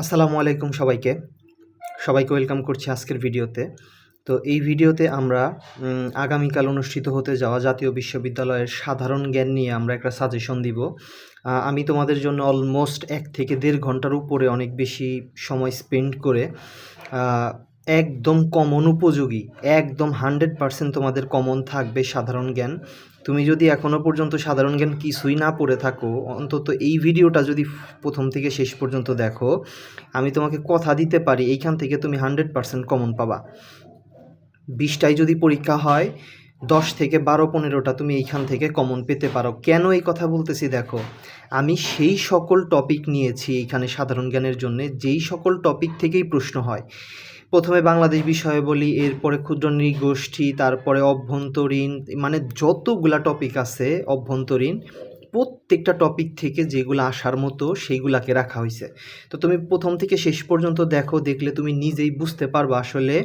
আসসালামু আলাইকুম সবাইকে। সবাইকে ওয়েলকাম করছি আজকের ভিডিওতে। তো এই ভিডিওতে আমরা আগামীকাল অনুষ্ঠিত হতে যাওয়া জাতীয় বিশ্ববিদ্যালয়ের সাধারণ জ্ঞান নিয়ে আমরা একটা সাজেশন দিব। আমি তোমাদের জন্য অলমোস্ট এক থেকে দেড় ঘণ্টার উপরে অনেক বেশি সময় স্পেন্ড করে একদম কমন উপযোগী, একদম হান্ড্রেড পার্সেন্ট তোমাদের কমন থাকবে সাধারণ জ্ঞান। তুমি যদি এখনও পর্যন্ত সাধারণ জ্ঞান কিছুই না পড়ে থাকো, অন্তত এই ভিডিওটা যদি প্রথম থেকে শেষ পর্যন্ত দেখো, আমি তোমাকে কথা দিতে পারি, এইখান থেকে তুমি হান্ড্রেড পারসেন্ট কমন পাবা। বিশটায় যদি পরীক্ষা হয় দশ থেকে বারো, পনেরোটা তুমি এইখান থেকে কমন পেতে পারো। কেন এই কথা বলতেছি দেখো, আমি সেই সকল টপিক নিয়েছি এইখানে সাধারণ জ্ঞানের জন্য, যেই সকল টপিক থেকেই প্রশ্ন হয়। প্রথমে বাংলাদেশ বিষয়ে বলি, এরপরে ক্ষুদ্র নৃগোষ্ঠী, তারপরে অভ্যন্তরীণ মানে যতগুলা টপিক আছে অভ্যন্তরীণ প্রত্যেকটা টপিক থেকে যেগুলো আসার মতো সেইগুলাকে রাখা হয়েছে তো তুমি প্রথম থেকে শেষ পর্যন্ত দেখো, দেখলে তুমি নিজেই বুঝতে পারবে আসলে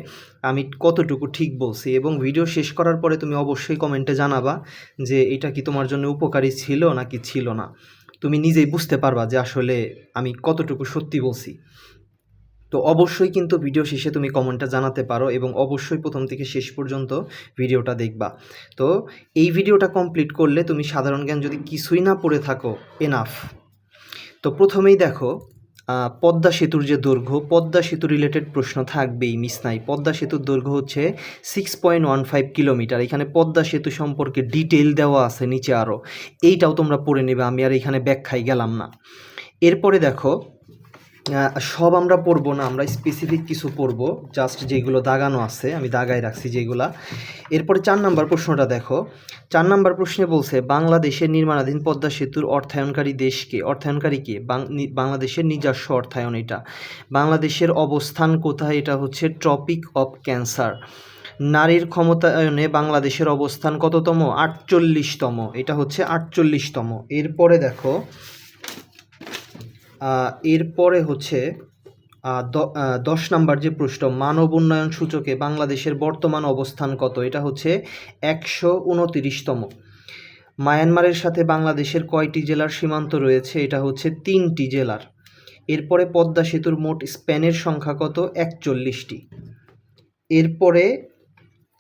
আমি কতটুকু ঠিক বলছি এবং ভিডিও শেষ করার পরে তুমি অবশ্যই কমেন্টে জানাবা যে এটা কি তোমার জন্য উপকারী ছিল নাকি ছিল না। তুমি নিজেই বুঝতে পারবা যে আসলে আমি কতটুকু সত্যি বলছি। তো অবশ্যই কিন্তু ভিডিও শেষে তুমি কমেন্টটা জানাতে পারো এবং অবশ্যই প্রথম থেকে শেষ পর্যন্ত ভিডিওটা দেখবা। তো এই ভিডিওটা কমপ্লিট করলে তুমি সাধারণ জ্ঞান যদি কিছুই না পড়ে থাকো এনাফ তো প্রথমেই দেখো পদ্মা সেতুর যে দৈর্ঘ্য, পদ্মা সেতু রিলেটেড প্রশ্ন থাকবেই মিস নাই। পদ্মা সেতুর দৈর্ঘ্য হচ্ছে six point one five kilometre এখানে পদ্মা সেতু সম্পর্কে ডিটেল দেওয়া আছে নিচে আরও এইটাও তোমরা পড়ে নেবে, আমি আর এখানে ব্যাখ্যায় গেলাম না। এরপরে দেখো সব আমরা পড়ব না, আমরা স্পেসিফিক কিছু পড়ব জাস্ট যেগুলো দাগানো আছে, আমি দাগায় রাখছি যেগুলা। এরপরে চার নাম্বার প্রশ্নটা দেখো। চার নাম্বার প্রশ্নে বলছে, বাংলাদেশের নির্মাণাধীন পদ্মা সেতুর অর্থায়নকারী দেশকে অর্থায়নকারী কে? বাংলাদেশের নিজস্ব অর্থায়ন এটা। বাংলাদেশের অবস্থান কোথায়? এটা হচ্ছে ট্রপিক অফ ক্যান্সার নারীর ক্ষমতায়নে বাংলাদেশের অবস্থান কততম? আটচল্লিশতম। এটা হচ্ছে আটচল্লিশতম। এরপরে দেখো এরপরে হচ্ছে দশ নাম্বার যে প্রশ্ন, মানব উন্নয়ন সূচকে বাংলাদেশের বর্তমান অবস্থান কত? এটা হচ্ছে একশো উনতিরিশতম। মায়ানমারের সাথে বাংলাদেশের কয়টি জেলার সীমান্ত রয়েছে? এটা হচ্ছে তিনটি জেলার। এরপরে পদ্মা সেতুর মোট স্প্যানের সংখ্যা কত? একচল্লিশটি। এরপরে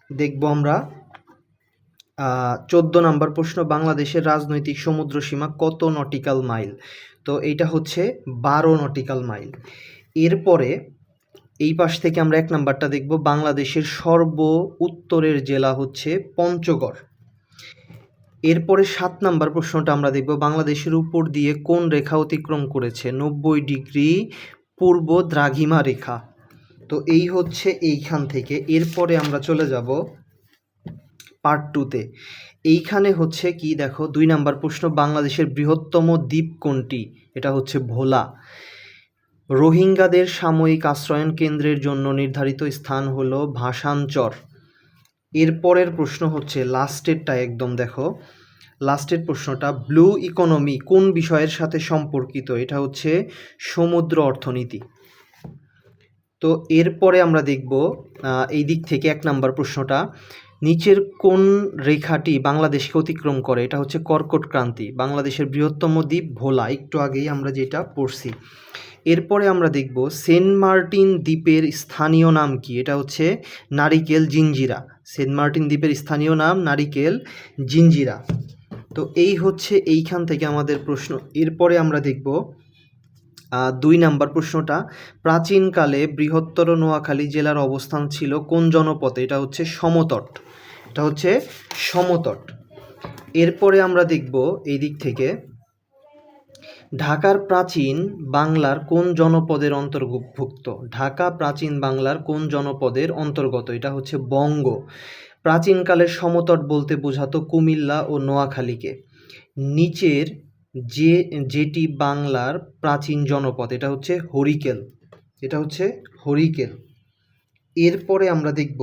দেখব আমরা চোদ্দ নাম্বার প্রশ্ন, বাংলাদেশের রাজনৈতিক সমুদ্র সীমা কত নটিক্যাল মাইল? তো এইটা হচ্ছে বারো নটিক্যাল মাইল। এরপরে এই পাশ থেকে আমরা এক নাম্বারটা দেখব। বাংলাদেশের সর্ব উত্তরের জেলা হচ্ছে পঞ্চগড়। এরপরে সাত নাম্বার প্রশ্নটা আমরা দেখব। বাংলাদেশের উপর দিয়ে কোন রেখা অতিক্রম করেছে? নব্বই ডিগ্রি পূর্ব দ্রাঘিমা রেখা। তো এই হচ্ছে এইখান থেকে। এরপরে আমরা চলে যাব পার্ট টুতে এইখানে হচ্ছে কি দেখো, দুই নাম্বার প্রশ্ন, বাংলাদেশের বৃহত্তম দ্বীপ কোনটি? এটা হচ্ছে ভোলা। রোহিঙ্গাদের সাময়িক আশ্রয়ন কেন্দ্রের জন্য নির্ধারিত স্থান হলো ভাষাঞ্চর এরপরের প্রশ্ন হচ্ছে, লাস্টেরটা একদম দেখো। লাস্টের প্রশ্নটা, ব্লু ইকোনমি কোন বিষয়ের সাথে সম্পর্কিত? এটা হচ্ছে সমুদ্র অর্থনীতি। তো এরপরে আমরা দেখব এই দিক থেকে এক নাম্বার প্রশ্নটা। নিচের কোন রেখাটি বাংলাদেশকে অতিক্রম করে? এটা হচ্ছে কর্কট ক্রান্তি, বাংলাদেশের বৃহত্তম দ্বীপ ভোলা। একটু আগেই আমরা যেটা পড়ছি। এরপরে আমরা দেখব সেন্ট মার্টিন দ্বীপের স্থানীয় নাম কি? এটা হচ্ছে নারিকেল জিঞ্জিরা। সেন্ট মার্টিন দ্বীপের স্থানীয় নাম নারিকেল জিঞ্জিরা। তো এই হচ্ছে এইখান থেকে আমাদের প্রশ্ন। এরপরে আমরা দেখব দুই নাম্বার প্রশ্নটা, প্রাচীনকালে বৃহত্তর নোয়াখালী জেলার অবস্থান ছিল কোন জনপথে এটা হচ্ছে সমতট। এটা হচ্ছে সমতট। এরপরে আমরা দেখব এই দিক থেকে, ঢাকার প্রাচীন বাংলার কোন জনপদের অন্তর্ভুক্ত? ঢাকা প্রাচীন বাংলার কোন জনপদের অন্তর্গত? এটা হচ্ছে বঙ্গ। প্রাচীনকালের সমতট বলতে বোঝাতো কুমিল্লা ও নোয়াখালীকে। নিচের যে, যেটি বাংলার প্রাচীন জনপদ, এটা হচ্ছে হরিকেল। এটা হচ্ছে হরিকেল। এরপরে আমরা দেখব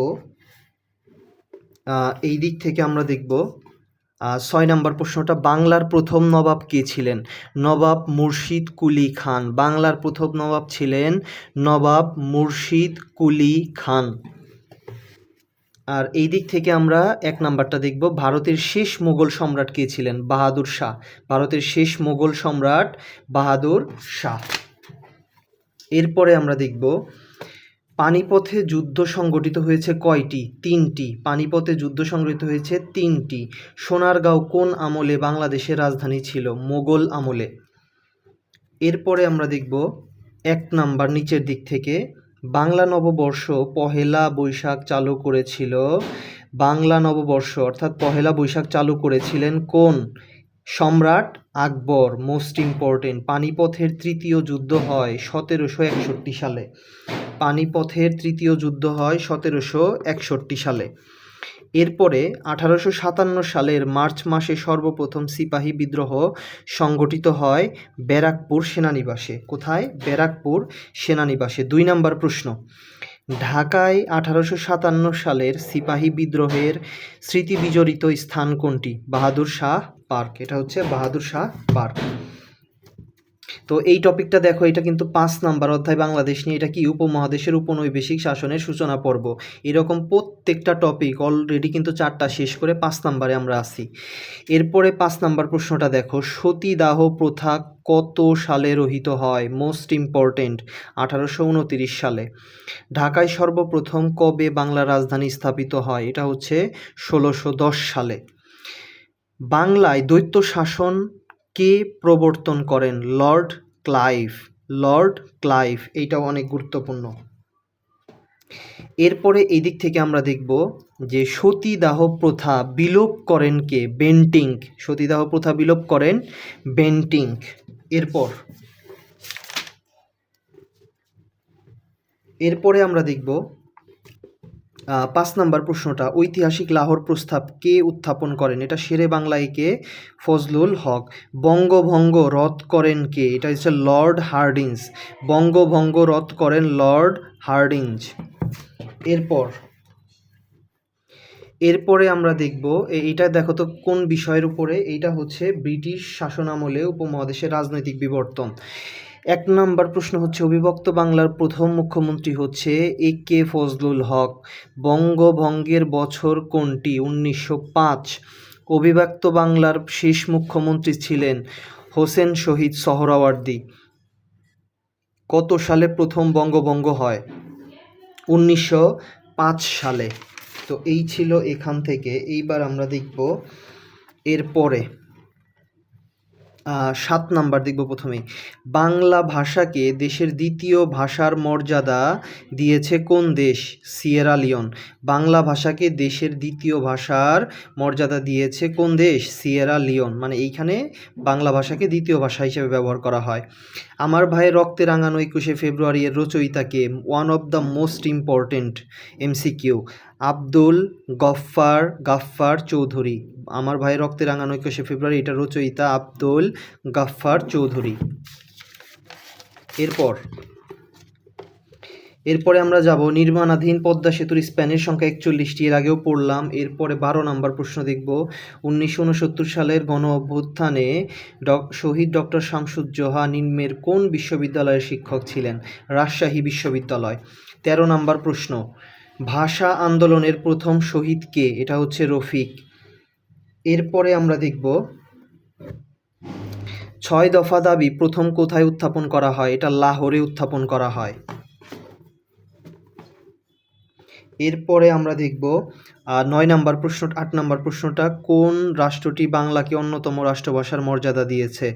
এই দিক থেকে আমরা দেখব ছয় নম্বর প্রশ্নটা, বাংলার প্রথম নবাব কে ছিলেন? নবাব মুর্শিদ কুলি খান। বাংলার প্রথম নবাব ছিলেন নবাব মুর্শিদ কুলি খান। আর এই দিক থেকে আমরা এক নাম্বারটা দেখব। ভারতের শেষ মোগল সম্রাট কে ছিলেন? বাহাদুর শাহ। ভারতের শেষ মোগল সম্রাট বাহাদুর শাহ। এরপরে আমরা দেখব, পানিপথে যুদ্ধ সংগঠিত হয়েছে কয়টি? তিনটি। পানিপথে যুদ্ধ সংগঠিত হয়েছে তিনটি। সোনারগাঁও কোন আমলে বাংলাদেশের রাজধানী ছিল? মোগল আমলে। এরপরে আমরা দেখব, এক নাম্বার নিচের দিক থেকে বাংলা নববর্ষ পহেলা বৈশাখ চালু করেছিল। বাংলা নববর্ষ অর্থাৎ পহেলা বৈশাখ চালু করেছিলেন কোন? সম্রাট আকবর। মোস্ট ইম্পর্টেন্ট পানিপথের তৃতীয় যুদ্ধ হয় সতেরোশো একষট্টি সালে। পানিপথের তৃতীয় যুদ্ধ হয় সতেরোশো একষট্টি সালে। এরপরে আঠারোশো সাতান্ন সালের মার্চ মাসে সর্বপ্রথম সিপাহী বিদ্রোহ সংগঠিত হয় ব্যারাকপুর সেনানিবাসে। কোথায়? ব্যারাকপুর সেনানিবাসে। দুই নম্বর প্রশ্ন। ঢাকায় আঠারোশো সাতান্ন সালের সিপাহী বিদ্রোহের স্মৃতি বিজড়িত স্থান কোনটি? বাহাদুর শাহ পার্ক। এটা হচ্ছে বাহাদুর শাহ পার্ক। তো এই টপিকটা দেখো, এটা কিন্তু পাঁচ নাম্বার অধ্যায় বাংলাদেশ নিয়ে। এটা কি উপমহাদেশের উপনৈবেশিক শাসনের সূচনা পর্ব? এরকম প্রত্যেকটা টপিক অলরেডি কিন্তু চারটা শেষ করে পাঁচ নাম্বারে আমরা আছি। এরপরে পাঁচ নাম্বার প্রশ্নটা দেখো, সতীদাহ প্রথা কত সালে রহিত হয়? মোস্ট ইম্পর্টেন্ট আঠারোশো উনতিরিশ সালে। ঢাকায় সর্বপ্রথম কবে বাংলা রাজধানী স্থাপিত হয়? এটা হচ্ছে ষোলোশো দশ সালে। বাংলায় দৈত্য শাসন কে প্রবর্তন করেন? Lord Clive. লর্ড ক্লাইভ, এইটাও অনেক গুরুত্বপূর্ণ। এরপরে এই দিক থেকে আমরা দেখব যে সতীদাহ প্রথা বিলোপ করেন কে? বেন্টিং সতীদাহ প্রথা বিলোপ করেন বেন্টিং এরপর, এরপরে আমরা দেখব পাঁচ নাম্বার প্রশ্নটা, ঐতিহাসিক লাহোর প্রস্তাব কে উত্থাপন করেন? এটা শেরে বাংলায় কে? ফজলুল হক। বঙ্গভঙ্গ রদ করেন কে? এটা হচ্ছে লর্ড হার্ডিঞ্জ। বঙ্গভঙ্গ রদ করেন লর্ড হার্ডিঞ্জ। এরপর, এরপরে আমরা দেখব এইটা দেখো তো কোন বিষয়ের উপরে? এইটা হচ্ছে ব্রিটিশ শাসনামলে উপমহাদেশের রাজনৈতিক বিবর্তন। এক নম্বর প্রশ্ন হচ্ছে, অবিভক্ত বাংলার প্রথম মুখ্যমন্ত্রী হচ্ছে এ কে ফজলুল হক। বঙ্গভঙ্গের বছর কোনটি? উনিশশো পাঁচ। অবিভক্ত বাংলার শেষ মুখ্যমন্ত্রী ছিলেন হোসেন শহীদ সোহরাওয়ার্দী। কত সালে প্রথম বঙ্গভঙ্গ হয়? উনিশশো পাঁচ সালে। তো এই ছিল এখান থেকে। এইবার আমরা দেখব এরপরে। সাত নাম্বার দেখব প্রথমে। বাংলা ভাষাকে দেশের দ্বিতীয় ভাষার মর্যাদা দিয়েছে কোন দেশ? Sierra Leone. বাংলা ভাষাকে দেশের দ্বিতীয় ভাষার মর্যাদা দিয়েছে কোন দেশ? Sierra Leone. মানে এইখানে বাংলা ভাষাকে দ্বিতীয় ভাষা হিসেবে ব্যবহার করা হয়। আমার ভাইয়ের রক্তে রাঙানো একুশে ফেব্রুয়ারি এর রচয়িতাকে one of the most important MCQ Abdul Gaffar, Gaffar Chowdhury. আমার ভাইয়ের রক্তে রাঙানো একুশে ফেব্রুয়ারি, এটা রচয়িতা আব্দুল গাফফার চৌধুরী। এরপর, এরপরে আমরা যাব নির্মাণাধীন পদ্মা সেতুর স্প্যানের সংখ্যা একচল্লিশটি, এর আগেও পড়লাম। এরপরে বারো নম্বর প্রশ্ন দেখব। উনিশশো উনসত্তর সালের গণ অভ্যুত্থানে শহীদ ডক্টর শামসুজ্জোহা নিম্নের কোন বিশ্ববিদ্যালয়ের শিক্ষক ছিলেন? রাজশাহী বিশ্ববিদ্যালয়। তেরো নম্বর প্রশ্ন, ভাষা আন্দোলনের প্রথম শহীদ কে? এটা হচ্ছে রফিক। এরপরে আমরা দেখব ছয় দফা দাবি প্রথম কোথায় উত্থাপন করা হয়? এটা লাহোরে উত্থাপন করা হয়। এরপরে আমরা দেখব নয় নাম্বার প্রশ্ন, আট নাম্বার প্রশ্নটা, কোন রাষ্ট্রটি বাংলাকে অন্যতম রাষ্ট্রভাষার মর্যাদা দিয়েছে?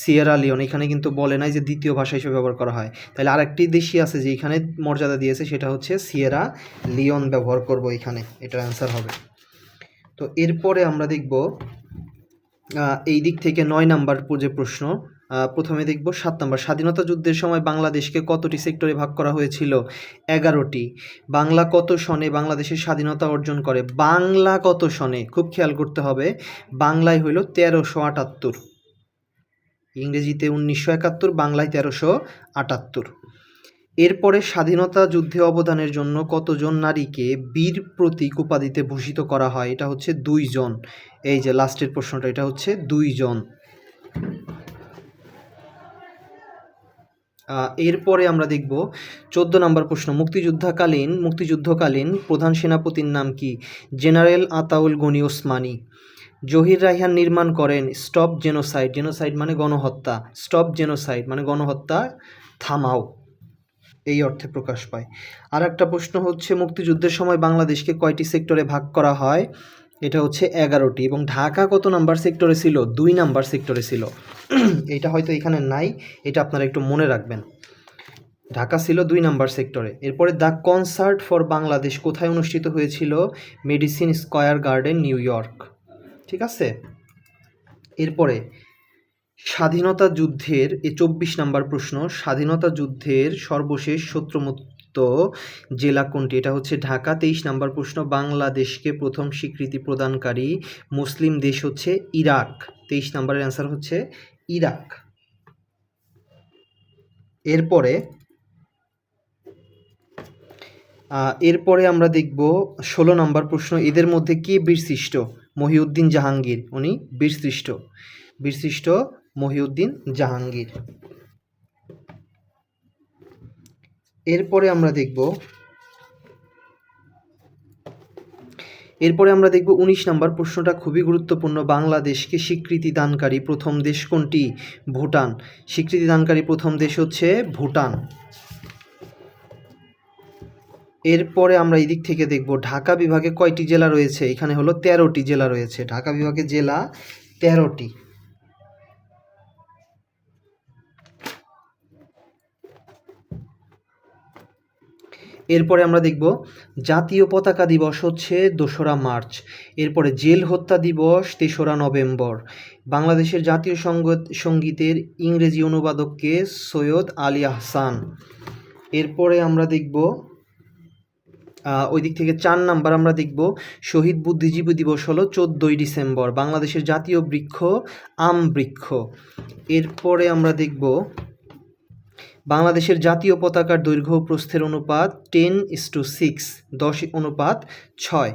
সিয়েরা লিওন, এখানে কিন্তু বলে নাই যে দ্বিতীয় ভাষা হিসেবে ব্যবহার করা হয়। তাহলে আরেকটি দেশই আছে যে এখানে মর্যাদা দিয়েছে, সেটা হচ্ছে সিয়েরা লিওন ব্যবহার করব এখানে, এটার অ্যান্সার হবে। তো এরপরে আমরা দেখব এই দিক থেকে নয় নাম্বার যে প্রশ্ন প্রথমে দেখব সাত নাম্বার। স্বাধীনতা যুদ্ধের সময় বাংলাদেশকে কতটি সেক্টরে ভাগ করা হয়েছিল? এগারোটি। বাংলা কত সনে বাংলাদেশের স্বাধীনতা অর্জন করে? বাংলা কত সনে? খুব খেয়াল করতে হবে, বাংলায় হইল তেরোশো আটাত্তর। ইংরেজিতে উনিশশো একাত্তর, বাংলায় তেরোশো আটাত্তর। এরপরে স্বাধীনতা যুদ্ধে অবদানের জন্য কতজন নারীকে বীর প্রতীক উপাধিতে ভূষিত করা হয়? এটা হচ্ছে দুইজন। এই যে লাস্টের প্রশ্নটা, এটা হচ্ছে দুইজন। এরপরে আমরা দেখব চোদ্দ নম্বর প্রশ্ন। মুক্তিযুদ্ধকালীন মুক্তিযুদ্ধকালীন প্রধান সেনাপতির নাম কি? জেনারেল আতাউল গনি ওসমানী। জহির রাইহান নির্মাণ করেন স্টপ জেনোসাইড। জেনোসাইড মানে গণহত্যা। স্টপ জেনোসাইড মানে গণহত্যা থামাও। এই অর্থে প্রকাশ পায়। আর একটা প্রশ্ন হচ্ছে, মুক্তিযুদ্ধের সময় বাংলাদেশকে কয়টি সেক্টরে ভাগ করা হয়? এটা হচ্ছে এগারোটি। এবং ঢাকা কত নাম্বার সেক্টরে ছিল? দুই নাম্বার সেক্টরে ছিল। এটা হয়তো এখানে নাই, এটা আপনারা একটু মনে রাখবেন। ঢাকা ছিল দুই নাম্বার সেক্টরে। এরপরে দ্য কনসার্ট ফর বাংলাদেশ কোথায় অনুষ্ঠিত হয়েছিল? Madison Square Garden, New York. ঠিক আছে? এরপরে স্বাধীনতা যুদ্ধের, এ চব্বিশ নাম্বার প্রশ্ন, স্বাধীনতা যুদ্ধের সর্বশেষ শত্রুমুক্ত জেলা কোনটি? এটা হচ্ছে ঢাকা, তেইশ নাম্বার প্রশ্ন, বাংলাদেশকে প্রথম স্বীকৃতি প্রদানকারী মুসলিম দেশ হচ্ছে ইরাক। তেইশ নাম্বারের অ্যান্সার হচ্ছে ইরাক। এরপরে এরপরে আমরা দেখব ষোলো নম্বর প্রশ্ন, এদের মধ্যে কে বীরশ্রেষ্ঠ? মহিউদ্দিন জাহাঙ্গীর, উনি বীরশ্রেষ্ঠ। বীরশ্রেষ্ঠ মহিউদ্দিন জাহাঙ্গীর। এরপরে আমরা দেখব, এরপরে আমরা দেখব উনিশ নম্বর প্রশ্নটা খুবই গুরুত্বপূর্ণ। বাংলাদেশকে স্বীকৃতি দানকারী প্রথম দেশ কোনটি? ভুটান। স্বীকৃতি দানকারী প্রথম দেশ হচ্ছে ভুটান। এরপরে আমরা এই দিক থেকে দেখব, ঢাকা বিভাগে কয়টি জেলা রয়েছে? এখানে হলো তেরোটি জেলা রয়েছে। ঢাকা বিভাগে জেলা তেরোটি। এরপরে আমরা দেখব, জাতীয় পতাকা দিবস হচ্ছে দোসরা মার্চ, এরপরে জেল হত্যা দিবস তেসরা নভেম্বর। বাংলাদেশের জাতীয় সংগীত সঙ্গীতের ইংরেজি অনুবাদককে সৈয়দ আলী আহসান। এরপরে আমরা দেখব ওই দিক থেকে চার নাম্বার আমরা দেখব, শহীদ বুদ্ধিজীবী দিবস হলো চোদ্দোই ডিসেম্বর, বাংলাদেশের জাতীয় বৃক্ষ, আম বৃক্ষ। এরপরে আমরা দেখব বাংলাদেশের জাতীয় পতাকার দৈর্ঘ্য প্রস্থের অনুপাত টেন ইস টু সিক্স দশ অনুপাত ছয়।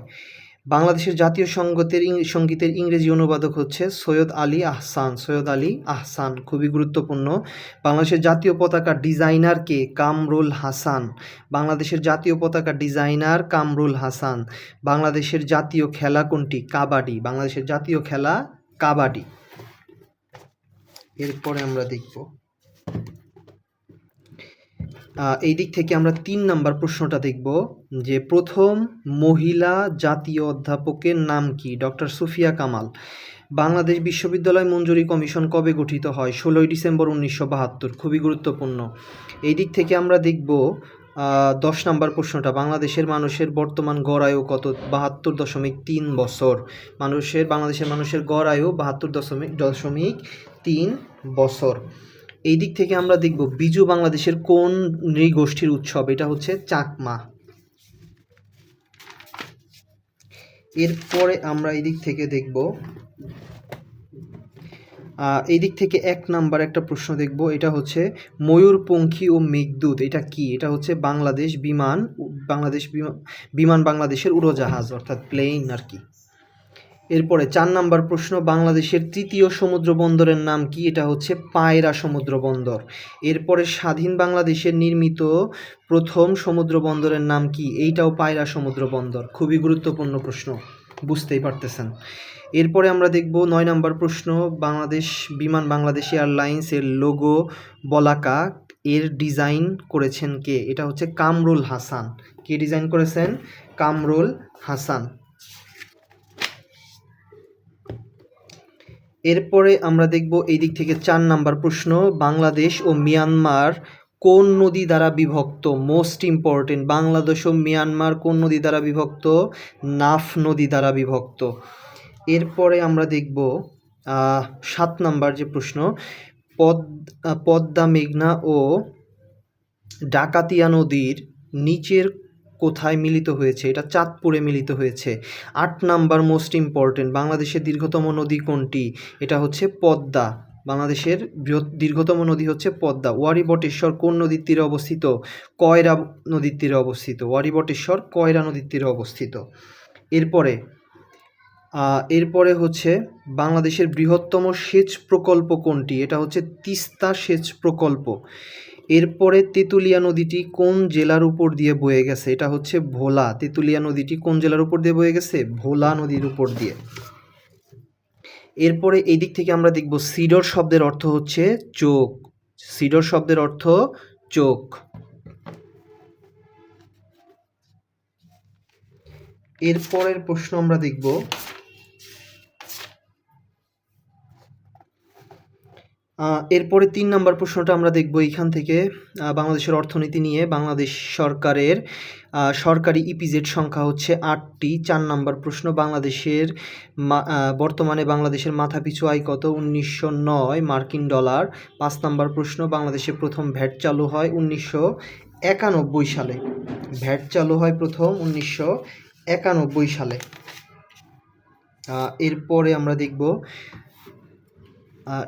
বাংলাদেশের জাতীয় সঙ্গীতের সঙ্গীতের ইংরেজি অনুবাদক হচ্ছে সৈয়দ আলী আহসান। সৈয়দ আলী আহসান খুবই গুরুত্বপূর্ণ। বাংলাদেশের জাতীয় পতাকার ডিজাইনার কে? কামরুল হাসান। বাংলাদেশের জাতীয় পতাকার ডিজাইনার কামরুল হাসান। বাংলাদেশের জাতীয় খেলা কোনটি? কাবাডি। বাংলাদেশের জাতীয় খেলা কাবাডি। এরপরে আমরা দেখব। এই দিক থেকে আমরা তিন নাম্বার প্রশ্নটা দেখব যে প্রথম মহিলা জাতীয় অধ্যাপকের নাম কি? ডক্টর সুফিয়া কামাল। বাংলাদেশ বিশ্ববিদ্যালয় মঞ্জুরি কমিশন কবে গঠিত হয়? ষোলোই ডিসেম্বর উনিশশো বাহাত্তর। খুবই গুরুত্বপূর্ণ। এই দিক থেকে আমরা দেখব দশ নাম্বার প্রশ্নটা, বাংলাদেশের মানুষের বর্তমান গড় আয়ু কত? বাহাত্তর দশমিক তিন বছর। মানুষের, বাংলাদেশের মানুষের গড় আয়ু বাহাত্তর দশমিক দশমিক তিন বছর। এই দিক থেকে আমরা দেখব বিজু বাংলাদেশের কোন নৃগোষ্ঠীর উৎসব, এটা হচ্ছে চাকমা। এরপরে আমরা এই দিক থেকে দেখব এই দিক থেকে এক নাম্বার একটা প্রশ্ন দেখব, এটা হচ্ছে ময়ূরপঙ্খী ও মেঘদূত, এটা কি? এটা হচ্ছে বাংলাদেশ বিমান বাংলাদেশ বিমান বাংলাদেশের উড়োজাহাজ, অর্থাৎ প্লেন আর কি। এরপরে চার নাম্বার প্রশ্ন, বাংলাদেশের তৃতীয় সমুদ্র বন্দরের নাম কি? এটা হচ্ছে পায়রা সমুদ্র বন্দর। এরপরে স্বাধীন বাংলাদেশের নির্মিত প্রথম সমুদ্র বন্দরের নাম কি? এইটাও পায়রা সমুদ্র বন্দর। খুবই গুরুত্বপূর্ণ প্রশ্ন, বুঝতেই পারতেছেন। এরপরে আমরা দেখব নয় নাম্বার প্রশ্ন, বাংলাদেশ বিমান বাংলাদেশ এয়ারলাইন্স এর লোগো বলাকা এর ডিজাইন করেছেন কে? এটা হচ্ছে কামরুল হাসান। কে ডিজাইন করেছেন? কামরুল হাসান। এরপরে আমরা দেখব এই দিক থেকে চার নাম্বার প্রশ্ন, বাংলাদেশ ও মিয়ানমার কোন নদী দ্বারা বিভক্ত? মোস্ট ইম্পর্টেন্ট বাংলাদেশ ও মিয়ানমার কোন নদী দ্বারা বিভক্ত? নাফ নদী দ্বারা বিভক্ত। এরপরে আমরা দেখব সাত নাম্বার যে প্রশ্ন, পদ পদ্মা, মেঘনা ও ডাকাতিয়া নদীর নিচের কোথায় মিলিত হয়েছে, এটা চাঁদপুরে মিলিত হয়েছে। আট নাম্বার মোস্ট ইম্পর্টেন্ট বাংলাদেশের দীর্ঘতম নদী কোনটি? এটা হচ্ছে পদ্মা। বাংলাদেশের বৃহৎ, দীর্ঘতম নদী হচ্ছে পদ্মা। ওয়ারি বটেশ্বর কোন নদীর তীরে অবস্থিত? কয়রা নদীর তীরে অবস্থিত। ওয়ারি বটেশ্বর কয়রা নদীর তীরে অবস্থিত। এরপরে এরপরে হচ্ছে বাংলাদেশের বৃহত্তম সেচ প্রকল্প কোনটি? এটা হচ্ছে তিস্তা সেচ প্রকল্প। এরপরে তেঁতুলিয়া নদীটি কোন জেলার উপর দিয়ে বয়ে গেছে? এটা হচ্ছে ভোলা। তেঁতুলিয়া নদীটি কোন জেলার উপর দিয়ে বয়ে গেছে? ভোলা নদীর উপর দিয়ে। এরপরে এই দিক থেকে আমরা দেখব সিডর শব্দের অর্থ হচ্ছে চোখ। সিডর শব্দের অর্থ চোখ। এরপরের প্রশ্ন আমরা দেখব এরপরে তিন নম্বর প্রশ্নটা আমরা দেখব এইখান থেকে বাংলাদেশের অর্থনীতি নিয়ে। বাংলাদেশ সরকারের সরকারি ইপিজেড সংখ্যা হচ্ছে আটটি। চার নম্বর প্রশ্ন, বাংলাদেশের বর্তমানে বাংলাদেশের মাথাপিছু আয় কত? উনিশশো নয় মার্কিন ডলার। পাঁচ নম্বর প্রশ্ন, বাংলাদেশে প্রথম ভ্যাট চালু হয় উনিশশো একানব্বই সালে। ভ্যাট চালু হয় প্রথম উনিশশো একানব্বই সালে। এরপরে আমরা দেখব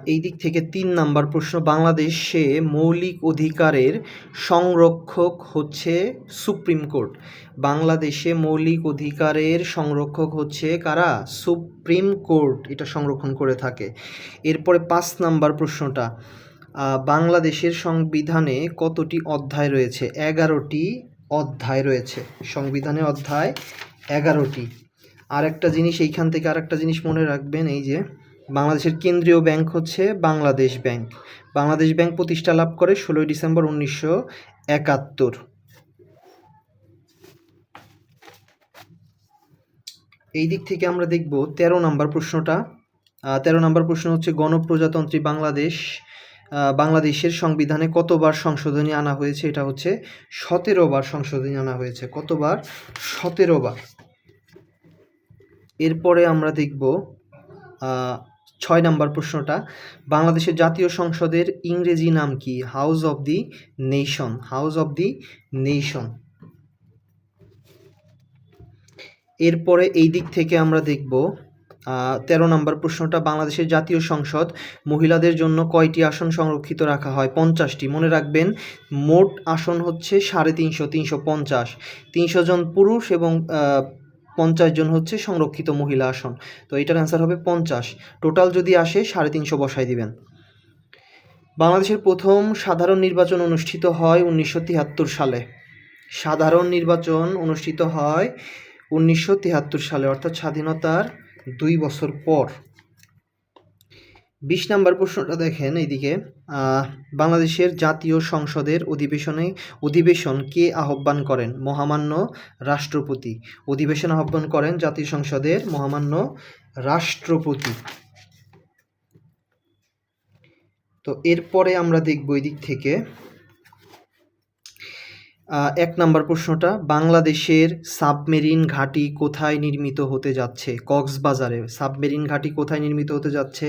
এই দিক থেকে তিন নাম্বার প্রশ্ন, বাংলাদেশে মৌলিক অধিকারের সংরক্ষক হচ্ছে সুপ্রিম কোর্ট। বাংলাদেশে মৌলিক অধিকারের সংরক্ষক হচ্ছে কারা? সুপ্রিম কোর্ট, এটা সংরক্ষণ করে থাকে। এরপরে পাঁচ নাম্বার প্রশ্নটা বাংলাদেশের সংবিধানে কতটি অধ্যায় রয়েছে? এগারোটি অধ্যায় রয়েছে। সংবিধানে অধ্যায় এগারোটি। আর একটা জিনিস, এইখান থেকে আর একটা জিনিস মনে রাখবেন, এই যে বাংলাদেশের কেন্দ্রীয় ব্যাংক হচ্ছে বাংলাদেশ ব্যাংক। বাংলাদেশ ব্যাংক প্রতিষ্ঠা লাভ করে ষোলোই ডিসেম্বর উনিশশো একাত্তর। এই দিক থেকে আমরা দেখব তেরো নম্বর প্রশ্নটা। আহ, তেরো নম্বর প্রশ্ন হচ্ছে গণপ্রজাতন্ত্রী বাংলাদেশ বাংলাদেশের সংবিধানে কতবার সংশোধনী আনা হয়েছে? এটা হচ্ছে সতেরো বার সংশোধনী আনা হয়েছে। কতবার? সতেরো বার এরপরে আমরা দেখব ছয় নম্বর প্রশ্নটা, বাংলাদেশের জাতীয় সংসদের ইংরেজি নাম কি? House of the Nation House of the Nation এরপরে এই দিক থেকে আমরা দেখব তেরো নম্বর প্রশ্নটা, বাংলাদেশের জাতীয় সংসদ, মহিলাদের জন্য কয়টি আসন সংরক্ষিত রাখা হয়? পঞ্চাশটি। মনে রাখবেন, মোট আসন হচ্ছে সাড়ে তিনশো তিনশো পঞ্চাশ। তিনশো জন পুরুষ এবং পঞ্চাশ জন হচ্ছে সংরক্ষিত মহিলা আসন। তো এটার অ্যান্সার হবে পঞ্চাশ। টোটাল যদি আসে, সাড়ে তিনশো বসায় দিবেন। বাংলাদেশের প্রথম সাধারণ নির্বাচন অনুষ্ঠিত হয় উনিশশো তিয়াত্তর সালে। সাধারণ নির্বাচন অনুষ্ঠিত হয় উনিশশো তিয়াত্তর সালে, অর্থাৎ স্বাধীনতার দুই বছর পর। বিশ নাম্বার প্রশ্নটা দেখেন এইদিকে। বাংলাদেশের জাতীয় সংসদের অধিবেশনে অধিবেশন কে আহ্বান করেন? মহামান্য রাষ্ট্রপতি। অধিবেশন আহ্বান করেন জাতীয় সংসদের মহামান্য রাষ্ট্রপতি। তো এরপরে আমরা দেখব এই দিক থেকে। এক নম্বর প্রশ্নটা, বাংলাদেশের সাবমেরিন ঘাঁটি কোথায় নির্মিত হতে যাচ্ছে? কক্সবাজারে। সাবমেরিন ঘাঁটি কোথায় নির্মিত হতে যাচ্ছে?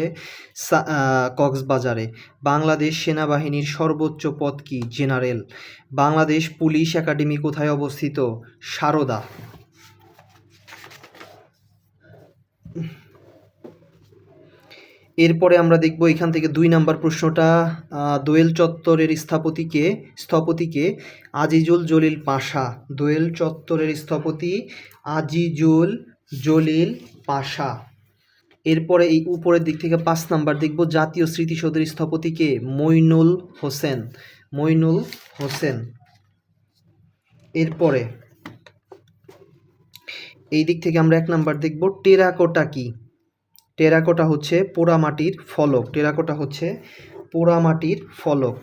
কক্সবাজারে। বাংলাদেশ সেনাবাহিনীর সর্বোচ্চ পদ কি? জেনারেল। বাংলাদেশ পুলিশ একাডেমি কোথায় অবস্থিত? সারদা। এরপরে আমরা দেখব এখান থেকে দুই নাম্বার প্রশ্নটা দোয়েল চত্বরের স্থপতিকে স্থপতিকে আজিজুল জলিল পাশা। দোয়েল চত্বরের স্থপতি আজিজুল জলিল পাশা। এরপরে এই উপরের দিক থেকে পাঁচ নাম্বার দেখব জাতীয় স্মৃতিসৌধের স্থপতিকে, মইনুল হোসেন। মইনুল হোসেন। এরপরে, এই দিক থেকে আমরা এক নাম্বার দেখব টেরাকোটা কি? টেরাকোটা হচ্ছে পোড়ামাটির ফলক, টেরাকোটা হচ্ছে পোড়ামাটির ফলক।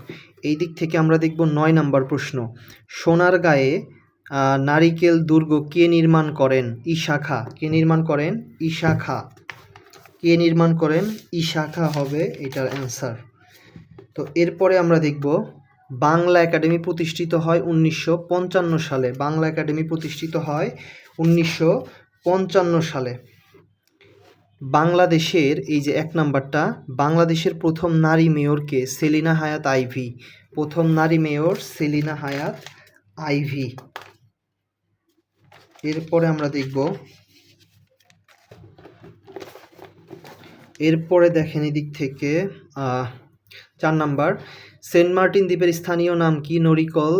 এই দিক থেকে আমরা দেখব নয় নাম্বার প্রশ্ন। সোনার গায়ে নারিকেল দুর্গ কে নির্মাণ করেন? ইশাখা। কে নির্মাণ করেন? ইশাখা। কে নির্মাণ করেন? ইশাখা হবে এটার অ্যান্সার। তো এরপরে আমরা দেখব, বাংলা একাডেমি প্রতিষ্ঠিত হয় উনিশশো পঞ্চান্ন সালে। বাংলা একাডেমি প্রতিষ্ঠিত হয় উনিশশো পঞ্চান্ন সালে। বাংলাদেশের, এই যে এক নাম্বারটা, বাংলাদেশের প্রথম নারী মেয়রকে সেলিনা হায়াত আইভি। প্রথম নারী মেয়র সেলিনা হায়াত আইভি। এরপরে আমরা দেখব। এরপরে দেখেন এদিক থেকে চার নাম্বার। সেন্ট মার্টিন দ্বীপের স্থানীয় নাম কি? নরিকল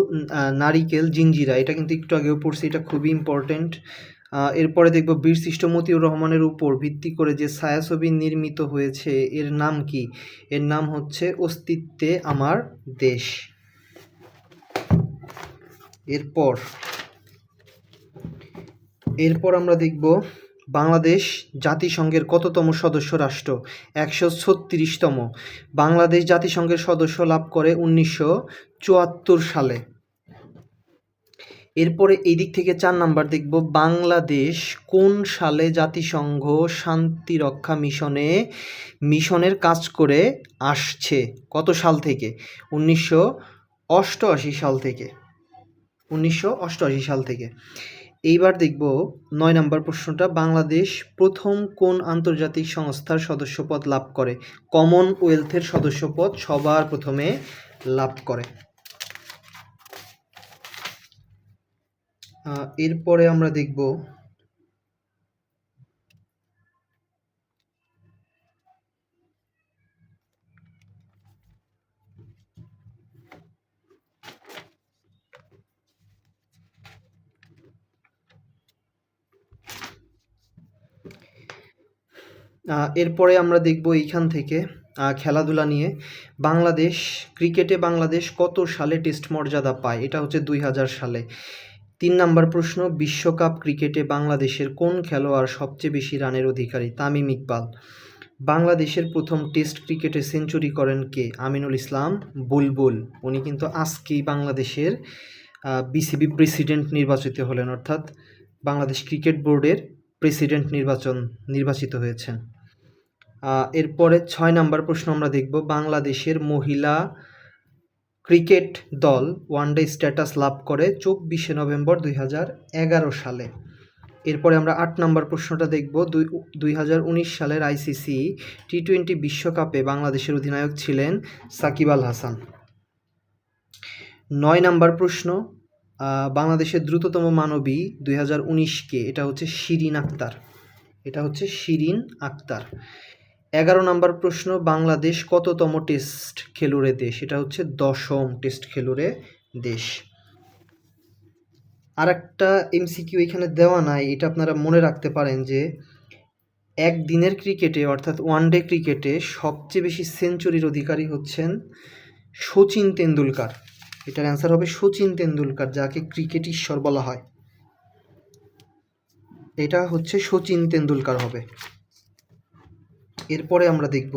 নারিকেল, জিঞ্জিরা। এটা কিন্তু একটু আগেও পড়ছি, এটা খুবই ইম্পর্টেন্ট এরপরে দেখব বীর মতিউর রহমানের উপর ভিত্তি করে যে ছায়াছবি নির্মিত হয়েছে, এর নাম কি? এর নাম হচ্ছে অস্তিত্বে আমার দেশ। এরপর এরপর আমরা দেখব বাংলাদেশ জাতিসংঘের কততম সদস্য রাষ্ট্র? একশো ছত্রিশতম। বাংলাদেশ জাতিসংঘের সদস্য লাভ করে উনিশশো চুয়াত্তর সালে। এরপরে এই দিক থেকে চার নাম্বার দেখব, বাংলাদেশ কোন সালে জাতিসংঘ শান্তিরক্ষা মিশনে, মিশনের কাজ করে আসছে? কত সাল থেকে? উনিশশো অষ্টআশি সাল থেকে। উনিশশো অষ্টআশি সাল থেকে। এইবার দেখব নয় নম্বর প্রশ্নটা, বাংলাদেশ প্রথম কোন আন্তর্জাতিক সংস্থার সদস্যপদ লাভ করে? কমনওয়েলথের সদস্যপদ সবার প্রথমে লাভ করে। এরপরে আমরা দেখব এরপরে আমরা দেখব এইখান থেকে খেলাধুলা নিয়ে। বাংলাদেশ, ক্রিকেটে বাংলাদেশ কত সালে টেস্ট মর্যাদা পায়? এটা হচ্ছে দুই হাজার সালে। তিন নাম্বার প্রশ্ন, বিশ্বকাপ ক্রিকেটে বাংলাদেশের কোন খেলোয়াড় সবচেয়ে বেশি রানের অধিকারী? তামিম ইকবাল। বাংলাদেশের প্রথম টেস্ট ক্রিকেটে সেঞ্চুরি করেন কে? আমিনুল ইসলাম, বুলবুল। উনি কিন্তু আজকেই বাংলাদেশের বিসিবি প্রেসিডেন্ট নির্বাচিত হলেন, অর্থাৎ বাংলাদেশ ক্রিকেট বোর্ডের প্রেসিডেন্ট নির্বাচন নির্বাচিত হয়েছেন। এরপরে ছয় নাম্বার প্রশ্ন আমরা দেখব। বাংলাদেশের মহিলা ক্রিকেট দল ওয়ানডে স্ট্যাটাস লাভ করে চব্বিশে নভেম্বর দুই হাজার এগারো সালে। এরপরে আমরা আট নম্বর প্রশ্নটা দেখব। দুই দুই সালের আইসিসি টি টোয়েন্টি বিশ্বকাপে বাংলাদেশের অধিনায়ক ছিলেন সাকিব আল হাসান। নয় নাম্বার প্রশ্ন বাংলাদেশের দ্রুততম মানবী দুই হাজার উনিশকে এটা হচ্ছে শিরিন আক্তার। এটা হচ্ছে শিরিন আক্তার। এগারো নম্বর প্রশ্ন, বাংলাদেশ কততম টেস্ট খেলুড়ে দেশ? এটা হচ্ছে দশম টেস্ট খেলুড়ে দেশ। আর একটা এমসিকিউ এখানে দেওয়া নাই, এটা আপনারা মনে রাখতে পারেন যে একদিনের ক্রিকেটে, অর্থাৎ ওয়ান ডে ক্রিকেটে সবচেয়ে বেশি সেঞ্চুরির অধিকারী হচ্ছেন সচিন তেন্ডুলকার। এটার অ্যান্সার হবে সচিন তেন্ডুলকার, যাকে ক্রিকেট ঈশ্বর বলা হয়। এটা হচ্ছে সচিন তেন্ডুলকার হবে। এরপরে আমরা দেখব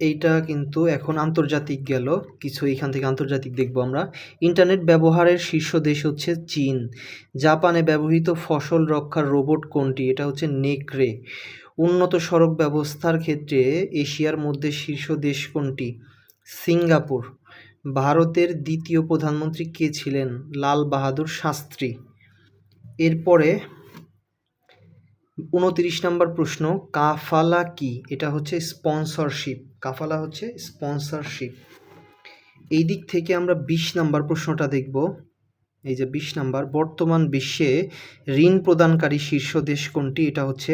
এইটা কিন্তু এখন আন্তর্জাতিক গেল। কিছু এখান থেকে আন্তর্জাতিক দেখব আমরা। ইন্টারনেট ব্যবহারের শীর্ষ দেশ হচ্ছে চীন। জাপানে ব্যবহৃত ফসল রক্ষার রোবট কোনটি? এটা হচ্ছে নেকড়ে। উন্নত সড়ক ব্যবস্থার ক্ষেত্রে এশিয়ার মধ্যে শীর্ষ দেশ কোনটি? সিঙ্গাপুর। ভারতের দ্বিতীয় প্রধানমন্ত্রী কে ছিলেন? লাল বাহাদুর শাস্ত্রী। এরপরে উনতিরিশ নম্বর প্রশ্ন, কাফালা কি? এটা হচ্ছে স্পন্সরশিপ কাফালা হচ্ছে স্পন্সরশিপ এই দিক থেকে আমরা বিশ নাম্বার প্রশ্নটা দেখব। এই যে বিশ নাম্বার, বর্তমান বিশ্বে ঋণ প্রদানকারী শীর্ষ দেশ কোনটি? এটা হচ্ছে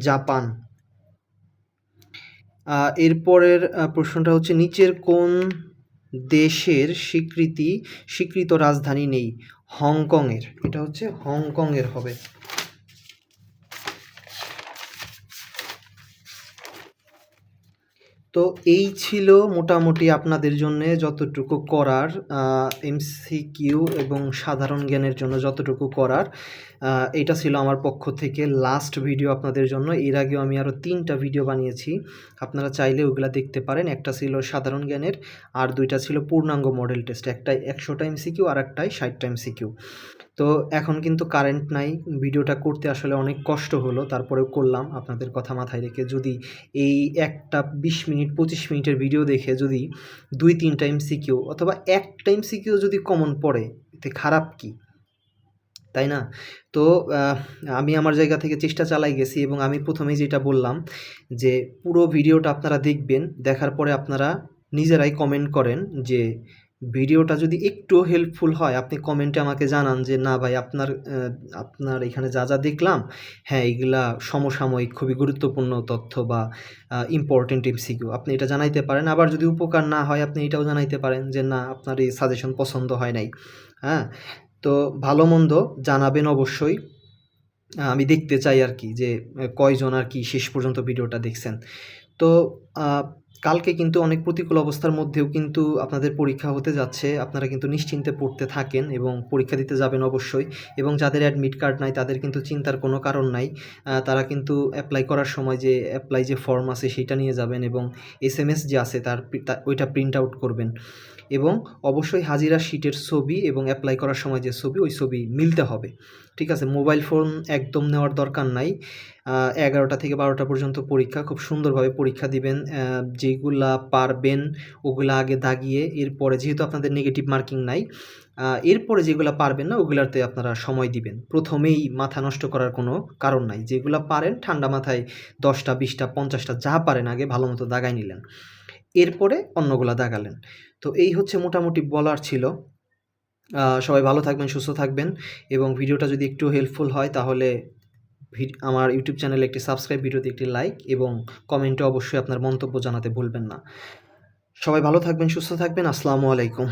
জাপান। এরপরের প্রশ্নটা হচ্ছে নিচের কোন দেশের স্বীকৃতি, স্বীকৃত রাজধানী নেই? হংকংয়ের। এটা হচ্ছে হংকংয়ের হবে। তো এই ছিল মোটামুটি আপনাদের জন্য যতটুকু করার এমসিকিউ এবং সাধারণ জ্ঞানের জন্য যতটুকু করার এটা ছিল আমার পক্ষ থেকে লাস্ট ভিডিও আপনাদের জন্য। এর আগেও আমি আরও তিনটা ভিডিও বানিয়েছি। আপনারা চাইলে ওগুলা দেখতে পারেন। একটা ছিল সাধারণ জ্ঞানের, আর দুইটা ছিল পূর্ণাঙ্গ মডেল টেস্ট একটাই একশোটা এমসিকিউ আর একটাই ষাটটা এমসিকিউ তো এখন কিন্তু কারেন্ট নাই। ভিডিওটা করতে আসলে অনেক কষ্ট হলো, তারপরেও করলাম। আপনাদের কথা মাথায় রেখে যদি এই একটা বিশ মিনিট, পঁচিশ মিনিটের ভিডিও দেখে যদি দুই, তিন টাইম সিকিউ অথবা এক টাইম সিকিউ যদি কমন পড়ে, এতে খারাপ কি? তাই না? তো আমি আমার জায়গা থেকে চেষ্টা চালাই গেছি এবং আমি প্রথমেই যেটা বললাম যে পুরো ভিডিওটা আপনারা দেখবেন, দেখার পরে আপনারা নিজেরাই কমেন্ট করেন যে ভিডিওটা যদি একটু হেল্পফুল হয়, আপনি কমেন্টে আমাকে জানান যে, না ভাই, আপনার আপনার এখানে যা যা দেখলাম হ্যাঁ এগুলা সমসাময়িক খুবই গুরুত্বপূর্ণ তথ্য বা ইম্পর্টেন্ট এমসিকিউ আপনি এটা জানাইতে পারেন। আবার যদি উপকার না হয়, আপনি এটাও জানাইতে পারেন যে, না, আপনার এই সাজেশন পছন্দ হয় নাই। হ্যাঁ? তো ভালো মন্দ জানাবেন অবশ্যই। আমি দেখতে চাই আর কি যে, কয়জন আর কি শেষ পর্যন্ত ভিডিওটা দেখছেন। তো কালকে কিন্তু অনেক প্রতিকূল অবস্থার মধ্যেও কিন্তু আপনাদের পরীক্ষা হতে যাচ্ছে। আপনারা কিন্তু নিশ্চিন্তে পড়তে থাকেন এবং পরীক্ষা দিতে যাবেন অবশ্যই এবং যাদের অ্যাডমিট কার্ড নাই তাদের কিন্তু চিন্তার কোনো কারণ নাই। তারা কিন্তু অ্যাপ্লাই করার সময় যে অ্যাপ্লাই যে ফর্ম আছে সেটা নিয়ে যাবেন এবং এস এম এস যে আছে তার ওইটা প্রিন্ট আউট করবেন। এবং অবশ্যই হাজিরা শিটের ছবি এবং অ্যাপ্লাই করার সময় যে ছবি, ওই ছবি মিলতে হবে। ঠিক আছে? মোবাইল ফোন একদম নেওয়ার দরকার নাই। এগারোটা থেকে বারোটা পর্যন্ত পরীক্ষা, খুব সুন্দরভাবে পরীক্ষা দিবেন। যেগুলা পারবেন ওগুলা আগে দাগিয়ে এরপরে, যেহেতু আপনাদের নেগেটিভ মার্কিং নাই এরপরে যেগুলা পারবেন না, ওগুলাতে আপনারা সময় দিবেন। প্রথমেই মাথা নষ্ট করার কোনো কারণ নাই। যেগুলা পারেন, ঠান্ডা মাথায় দশটা, বিশটা, পঞ্চাশটা, যা পারেন আগে ভালো মতো দাগাই নিলেন। এরপরে অন্যগুলা দাগালেন। তো এই হচ্ছে মোটামুটি বলার ছিল। সবাই ভালো থাকবেন, সুস্থ থাকবেন এবং ভিডিওটা যদি একটু হেল্পফুল হয়, তাহলে আমার ইউটিউব চ্যানেলে একটি সাবস্ক্রাইব ভিডিওতে একটি লাইক এবং কমেন্টে অবশ্যই আপনার মন্তব্য জানাতে ভুলবেন না। সবাই ভালো থাকবেন, সুস্থ থাকবেন, আসসালামু আলাইকুম।